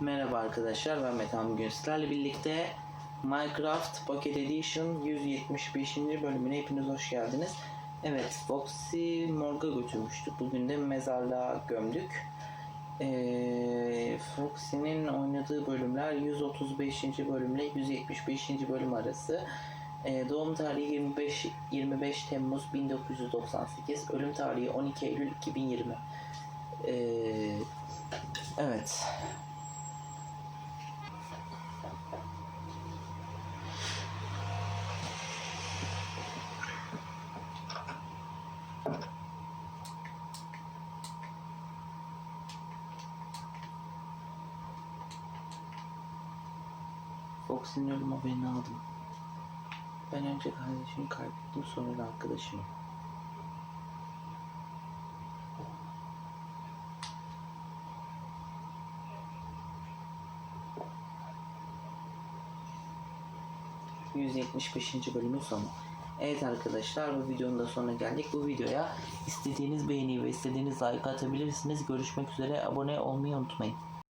Merhaba arkadaşlar ben Metan bugün sizlerle birlikte Minecraft Pocket Edition 175. bölümüne hepiniz hoş geldiniz. Evet Foxy morga götürmüştük. Bugün de mezarlığa gömdük. Ee, Foxy'nin oynadığı bölümler 135. bölümle 175. bölüm arası. Ee, doğum tarihi 25 25 Temmuz 1998, ölüm tarihi 12 Eylül 2020. Ee, evet. Fox'in ölüm haberini aldım. Ben önce kardeşimi kaybettim sonra da arkadaşımı. ...175. bölümün sonu. Evet arkadaşlar bu videonun da sonuna geldik. Bu videoya istediğiniz beğeni ve istediğiniz like atabilirsiniz. Görüşmek üzere. Abone olmayı unutmayın.